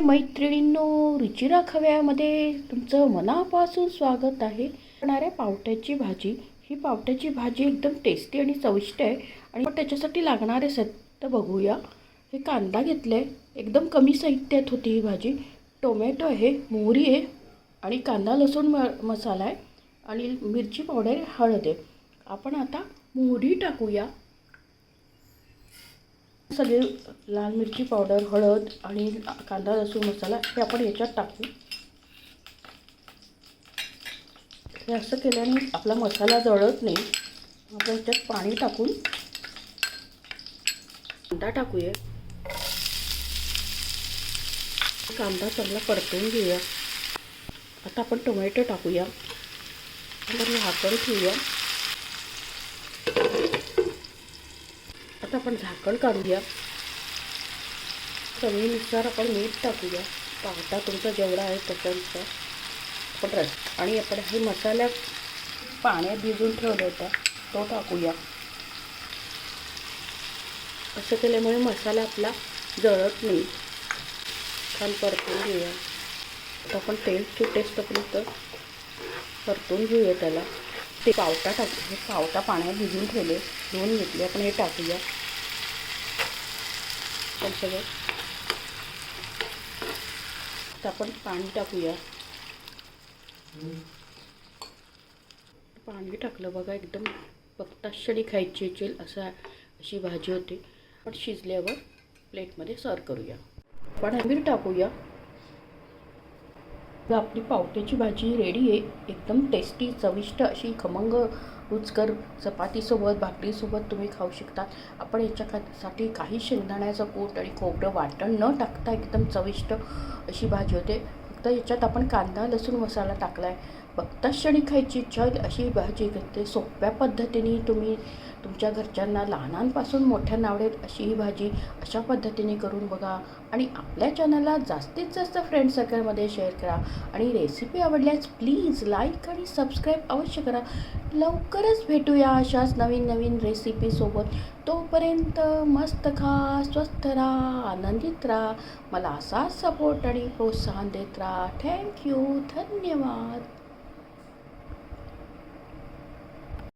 मैत्रिणींनो रुचिरा खव्यामध्ये तुमचं मनापासून स्वागत आहे. करणाऱ्या पावट्याची भाजी ही पावट्याची भाजी एकदम टेस्टी आणि चविष्ट आहे. आणि मग त्याच्यासाठी लागणारे साहित्य बघूया. हे कांदा घेतले आहे एकदम कमी साहित्यात होती ही भाजी. टोमॅटो आहे मोहरी आहे आणि कांदा लसूण म मसाला आहे. आणि मिरची पावडर हळद आहे. आपण आता मोहरी टाकूया. सगळे लाल मिरची पावडर हळद आणि कांदा लसूण मसाला हे आपण याच्यात टाकू. हे असं केल्याने आपला मसाला जळत नाही. आपण याच्यात पाणी टाकून कांदा टाकूया. कांदा चांगला परतून घेऊया. आता आपण टोमॅटो टाकूया. नंतर झाकण ठेवूया. आता आपण झाकण काढूया. चवीनुसार आपण मीठ टाकूया. पावटा तुमचा जेवढा आहे त्याच्यानुसार आपण रस आणि आपण हे मसाला पाण्यात भिजून ठेवला होता तो टाकूया. असं केल्यामुळे मसाला आपला जळत नाही. छान परतून घेऊया. आता आपण तेल सुटेपर्यंत परतून घेऊया त्याला. ते पावटा टाकू हे पावटा पाण्यात भिजून ठेवले. धुवून घेतले. आपण हे टाकूया. पण सगळं आता आपण पाणी टाकूया. पाणी टाकलं बघा एकदम बघता खायची येईल असं अशी भाजी होती. पण शिजल्यावर प्लेटमध्ये सर्व करूया. आपण आंबीर टाकूया. तर आपली पावट्याची भाजी रेडी आहे. एकदम टेस्टी चविष्ट अशी खमंग रुचकर चपातीसोबत भाकरीसोबत तुम्ही खाऊ शकता आपण याच्यासाठी काही शेंगदाण्याचं कूट आणि खोबरं वाटण न टाकता एकदम चविष्ट अशी भाजी होते. फक्त याच्यात आपण कांदा लसूण मसाला टाकला आहे बघताच क्षणी खायची इच्छा अशी भाजी करते. सोप्या पद्धतीने तुम्ही तुमच्या घरच्यांना लहानांपासून मोठ्यांना आवडेल अशी ही भाजी अशा पद्धतीने करून बघा आणि आपल्या चॅनलला जास्तीत जास्त फ्रेंड सर्कलमध्ये शेअर करा. आणि रेसिपी आवडल्यास प्लीज लाईक आणि सबस्क्राईब अवश्य करा. लवकरच भेटूया अशाच नवीन नवीन रेसिपीसोबत तोपर्यंत मस्त खा स्वस्थ राहा आनंदित राहा. मला असाच सपोर्ट आणि प्रोत्साहन देत राहा. थँक्यू धन्यवाद.